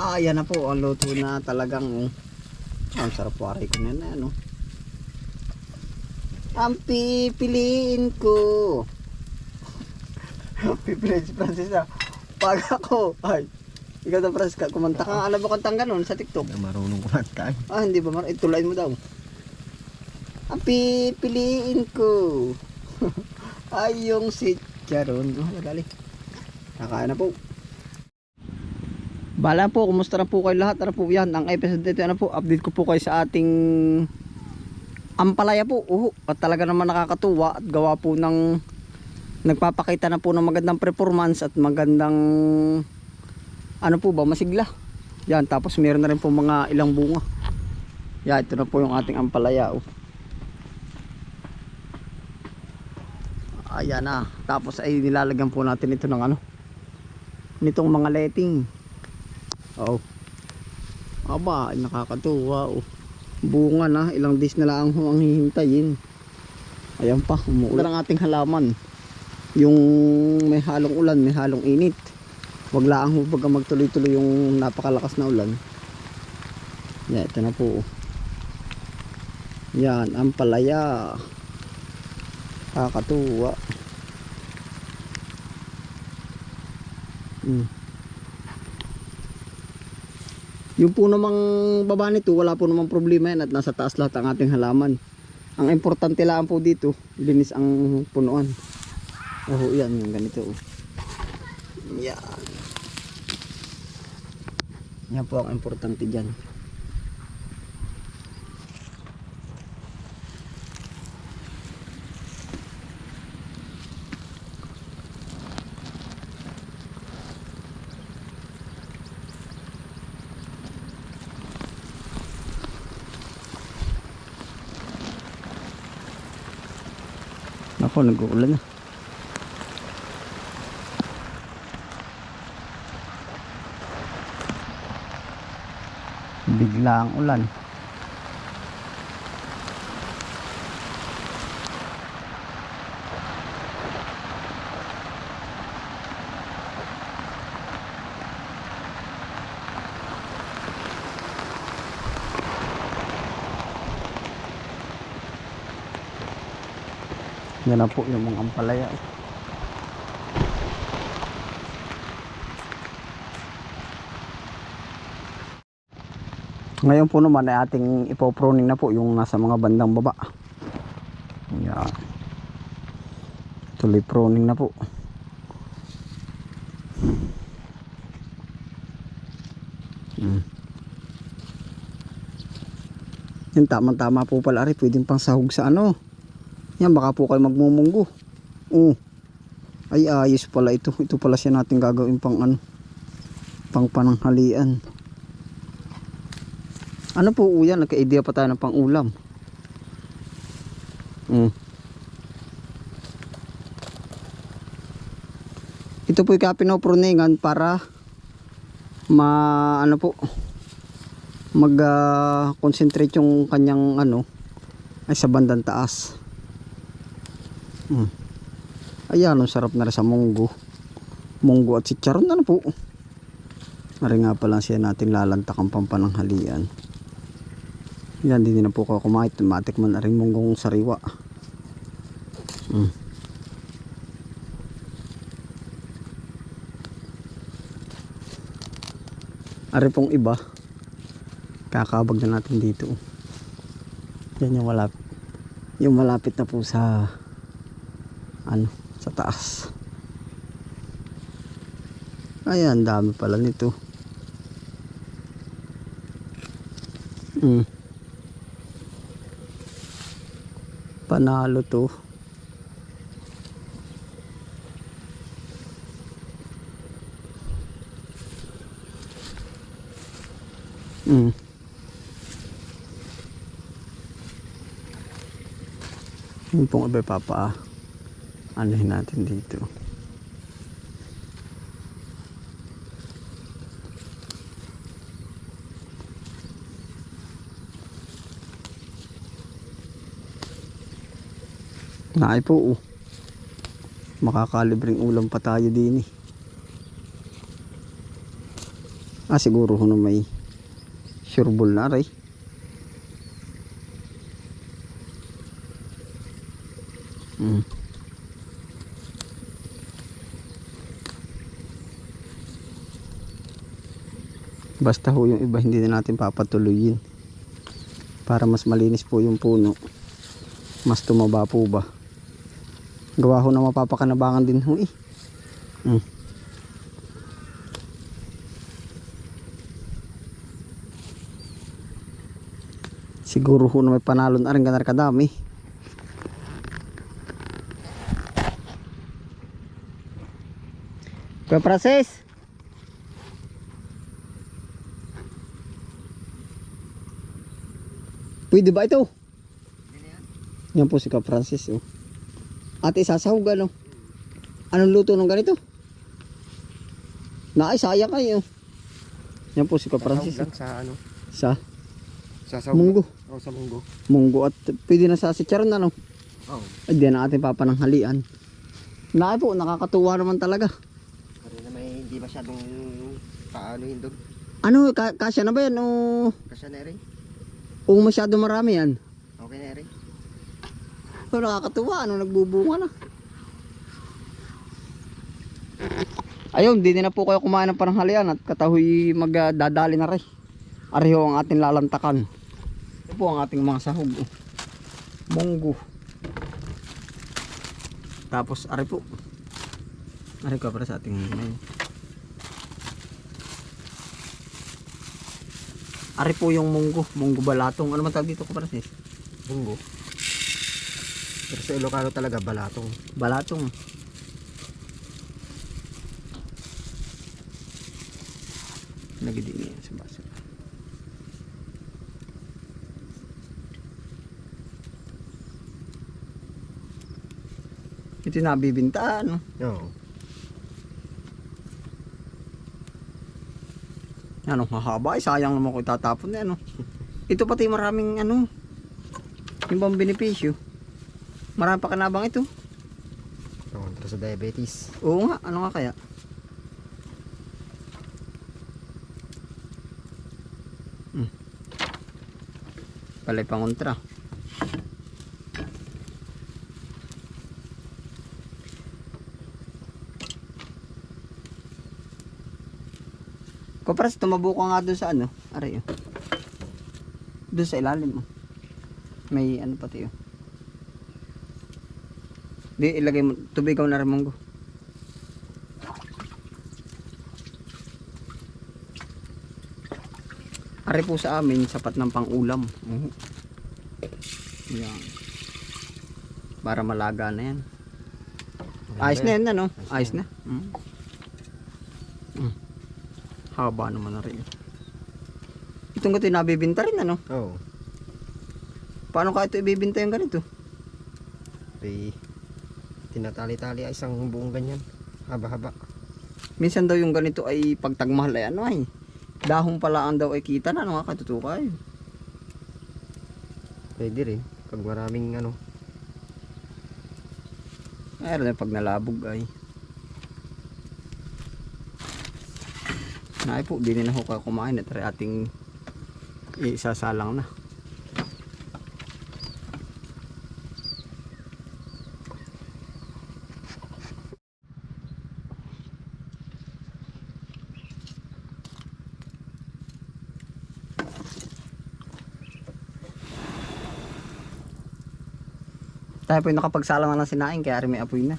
Ah, yan na po. Ang luto na talagang oh. Ang sarap po aray ko na yan. Ano? Ang pipiliin ko. pipiliin si Francis na. Pag ako. Ay. Ikaw na Francis ka. Kumanta ka. Alam mo kantang ganon sa TikTok. Marunong kumanta. Ah, hindi ba? Mar- Itulain mo daw. Ang pipiliin ko. Ay, yung si Charon. Oh, dali. Kakain na po. Bala po, kumusta na po kayo lahat? Ano po yan? Ang episode dito, ano po, update ko po kayo sa ating ampalaya po. Uh, at talaga naman nakakatuwa at gawa po ng nagpapakita na po ng magandang performance at magandang ano po ba, masigla. Yan, tapos meron na rin po mga ilang bunga. Yan, ito na po yung ating ampalaya. Oh. Ayan na. Tapos ay nilalagyan po natin ito ng ano. Nitong mga letting. Oh. Aba, nakakatuwa. Oh. Bunga na. Ilang days na lang ang hihintayin. Ayan pa. Umuulan ang ating halaman. Yung may halong ulan, may halong init. Wag lang ho baga magtuloy-tuloy yung napakalakas na ulan. Yan, ito na po. Yan, ang palaya. Kakatuwa. Hmm. Yung po namang baba nito, wala po namang problema yan at nasa taas lahat ang ating halaman. Ang importante lang po dito, linis ang punuan. Oh, yan, yung ganito. oh. Yan. Yan po ang importante dyan. Ako, nag-uulan na. Bigla ang ulan. Yan na po yung mga ampalaya. Ngayon po naman ay ating ipoproning na po yung nasa mga bandang baba. Yan. Tuloy proning na po. Hmm. Yan tamang tama po pala rin. Pwedeng pang sahog sa ano. Yan baka po kayo magmumunggo. Oh. Ay ayos pala ito. Ito pala siya natin gagawin pang ano. Pang pananghalian. Ano po uyan? Nagka-idea pa tayo ng pang ulam. Mm. Ito po yung pinopruningan para ma ano po mag ah, concentrate yung kanyang ano ay sa bandang taas. Mm. Ayan, ang sarap na rin sa munggo. Munggo at chicharon ano po. Mari nga pala siya natin lalantak ang pampananghalian. Yan, hindi na po ako kumain. Matik man na rin munggong sariwa. Mm. Ari pong iba. Kakabag na natin dito. Yan yung malapit. Yung malapit na po sa ano, sa taas. Ayan, dami pala nito. Mm. Panalo to. Mm. Yung pong iba papa anuhin natin dito. Naay po oh. Makakalibring ulam pa tayo din eh. Ah, siguro na may sureball na rin. Mm. Basta ho yung iba hindi na natin papatuloyin. Para mas malinis po yung puno. Mas tumaba po ba. Gawa ho na mapapakanabangan din ho eh. Mm. Siguro ho na may panalon aring ganar kadami. Kuya Francis. Pwede ba ito? Yan po si Kuya Francis. Oh. Ate, sasahog ano? Anong luto ng ganito? Naay, sayang kayo. Yan po si Kuya Francis. lang sa ano, Sa sa sa munggo. O sa munggo. Munggo at pwede na sa sitcharon ano? Oh. Ay, di na ating papananghalian. Naay po, nakakatuwa naman talaga. Pero na may hindi masyadong paano doon. Ano, ka kasya na ba yan? O, Kasi na rin. O masyado marami yan? Okay na rin. Pero nakakatuwa, ano, nagbubunga na. Ayun, di na po kayo kumain ng pananghalian at katahoy magdadali na rin. Ariho ang ating lalantakan. Ito po ang ating mga sahog. oh. Munggo. Tapos ari po. Ari ko para sa ating ngayon. Ari po yung munggo. Munggo balatong. Ano man tawag dito ko para sis? Munggo. Pero sa Ilocano talaga balatong. Balatong. Nagdi yan sa baso. Ito yung nabibinta, ano? Oo. Ano, hahaba, ay sayang naman ko itatapon na, ano? Ito pati maraming, ano, yung bang benepisyo. Marami pa kanabang ito. Kontra sa diabetes. Oo nga, ano nga kaya? Hmm. Palay pangontra. Kapras, tumabo ka nga doon sa ano? Aray, oh. Doon sa ilalim, oh. May ano pati, oh. Di, ilagay mo, tubigaw na rin monggo. Ari po sa amin, sapat ng pang-ulam. Mhm. Yan. Para malaga na yan. Ayos na yan, ano? Ayos na. Mm. Mm. Haba naman na rin. Itong gato nabibinta rin, ano? Oo. Paano ka ito ibibinta yung ganito? May tinatali-tali ay isang buong ganyan. Haba-haba. Minsan daw yung ganito ay pagtagmahal ay ano ay. Dahon pala ang daw ay kita na, ano nga katutukay. Pwede rin. Pag maraming ano. Meron na pag nalabog ay. Naay po, di na ako kumain at ating isasalang na. Tayo po yung nakapagsalang na ng sinaing kaya may apoy na.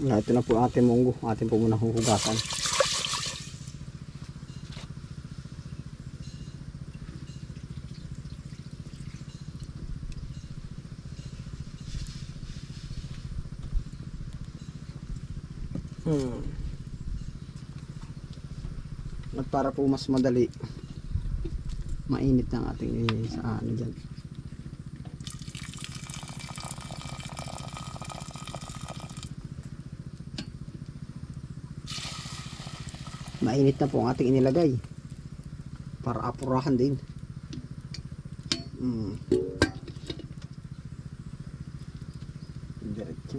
Wala, ito na po ating munggo. Atin po muna huhugasan. Hmm. At para po mas madali mainit ng ating eh, sa ano dyan mainit na po ang ating inilagay para apurahan din mm. diretso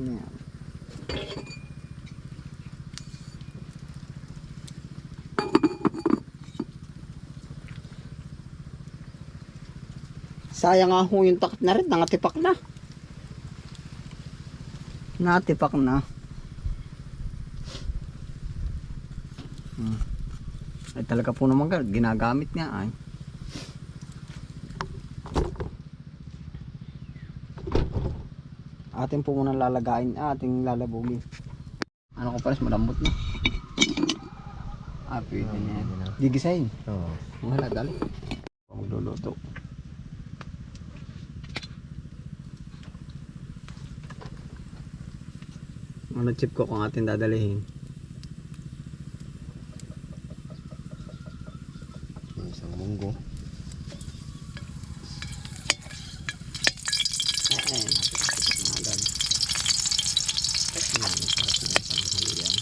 Sayang nga ho yung takip na rin, nangatipak na. Natipak na. Hmm. Ay talaga po naman gal- ginagamit nga ay. Atin po muna lalagain, ah, ating lalabugin. Ano ko pares, malambot na. Ah, pwede na yan. Gigisahin. Oo. Wala, dali. Magluluto. Ano chip ko kung atin dadalihin? Yung Isang munggo. Eh, napikit na agad. Yan, para sila sa halian.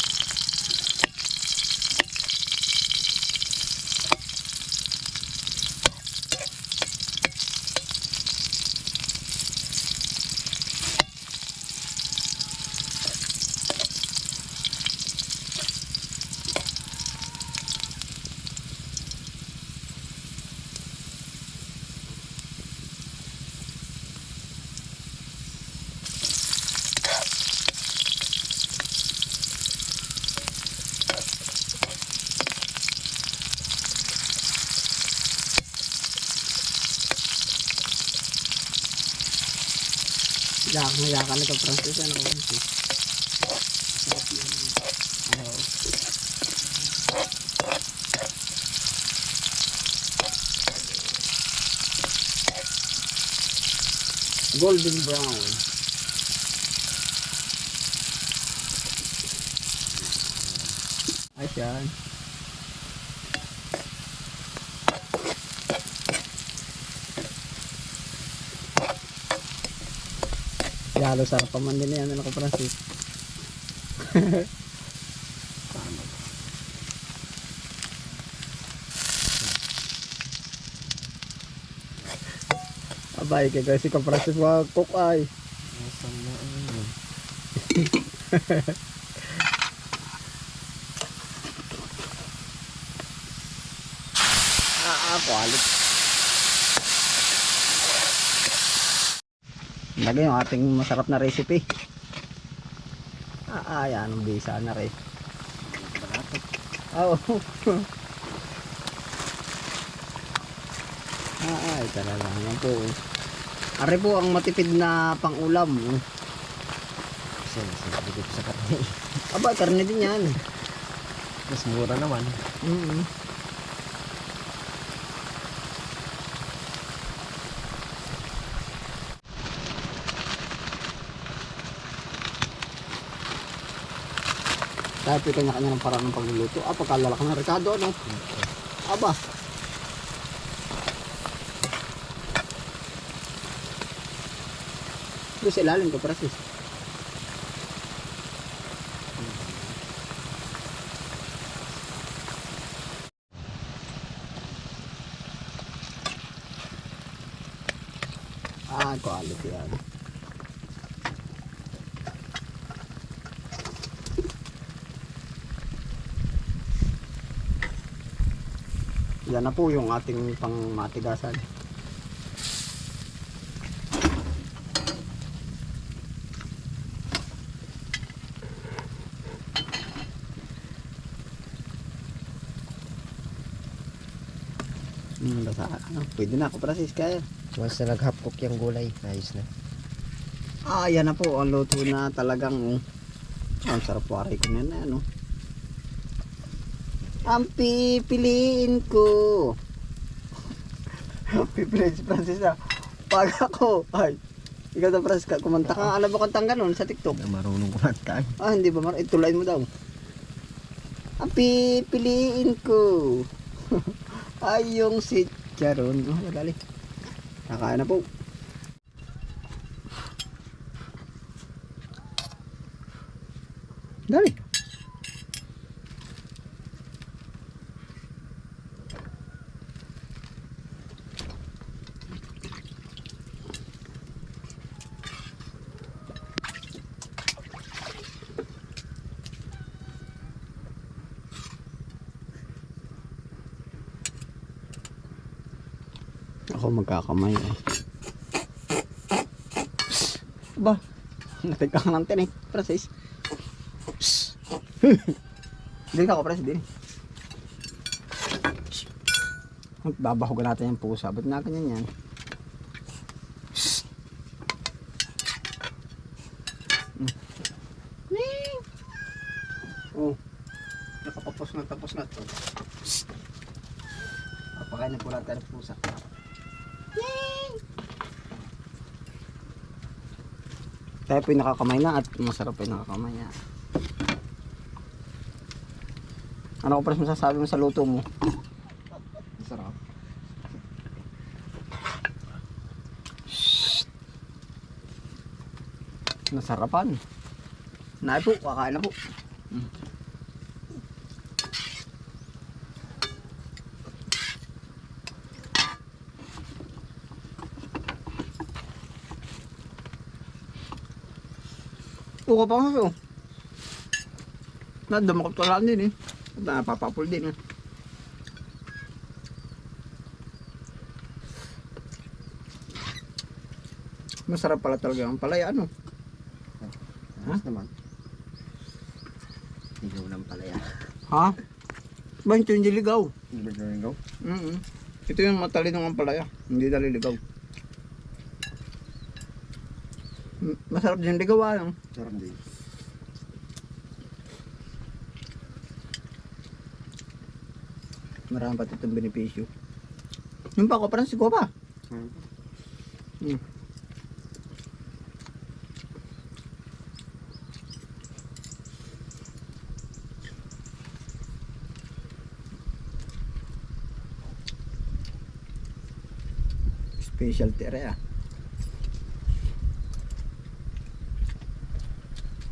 Yak nito Francis ano ko Francis. Golden brown. Ayos yan. Lalo sarap din yan, ano ko Francis. Abay, kaya kasi ka Francis wag cook ay. Ano? Ah, ah, kualit. Lagay yung ating masarap na recipe. Ah, ah, yan ang bisa na rin. Oo. ah, ay, talaga naman po. Ari po ang matipid na pangulam. Kasi nasa dito sa karne. Aba, karne din yan. Mas mura naman. Mm Dahil po kanya-kanya ng paraan ng pagluluto. Ah, pagkalalaki ng Ricardo, ano? Aba. Doon sa ilalim ko, Francis. Ah, quality yan. Yan na po yung ating pang matigasan. Hmm, basta, ano, pwede na ako, Francis, kaya. Once na nag-half cook yung gulay, ayos na. Ah, yan na po. Ang luto na talagang oh. Ah, ang sarap po aray ko na yan, ano. Ang pipiliin ko. pipiliin si Francis na. Pag ako, ay, ikaw na Francis, ka- kumanta ka. Ano ba kantang ganun sa TikTok? Na marunong kumanta. Ah, hindi ba? Mar- Itulain mo daw. Ang pipiliin ko. Ay, yung si Charon. Oh, dali. Kakain na po. Dali. Magkakamay eh. Ba? Natig ka ng tinik, Francis. Dili ka ko, Francis, dili. Babahugan natin yung pusa. Ba't nga ganyan yan? Ning! Oh. Nakapapos na tapos na to. Papakain na po natin ang pusa. Tayo po yung nakakamay na at masarap po yung nakakamay na. Ano ko pa masasabi mo sa luto mo? Masarap. Nasarapan. Naay po, kakain na po. Mm. Puka pa nga oh. Nadamakot ko lang din eh. Napapapul din eh. Masarap pala talaga ang palaya ano. Ayos naman. Ligaw ng palaya. Ha? Ba ito yung diligaw? Hindi ba ganyan ligaw? Mm Ito yung matalinong ang palaya. Hindi daliligaw. Masarap din ligaw ah. Sarap din. Marami pa itong benepisyo. Yung pa ako, parang siguro pa. Hmm. Mm. Special tere ah.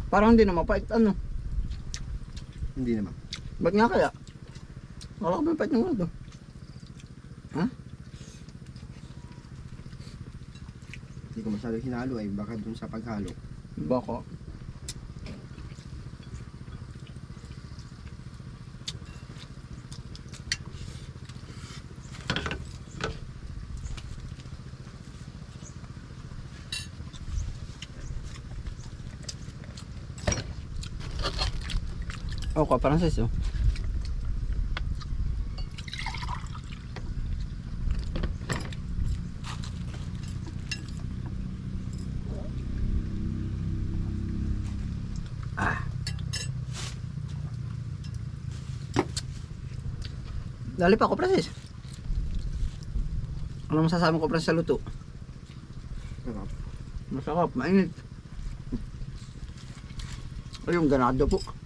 Parang hindi na mapait ano. Hindi naman. Ba't nga kaya? Wala ka ba pait ng ulo? Hindi ko masyado hinalo ay baka dun sa paghalo. Bako. Oh, ka Francis oh. Dali pa ko Francis. Ano masasabi ko Francis sa luto? Sarap. Masarap, mainit. Ay, yung ganado po.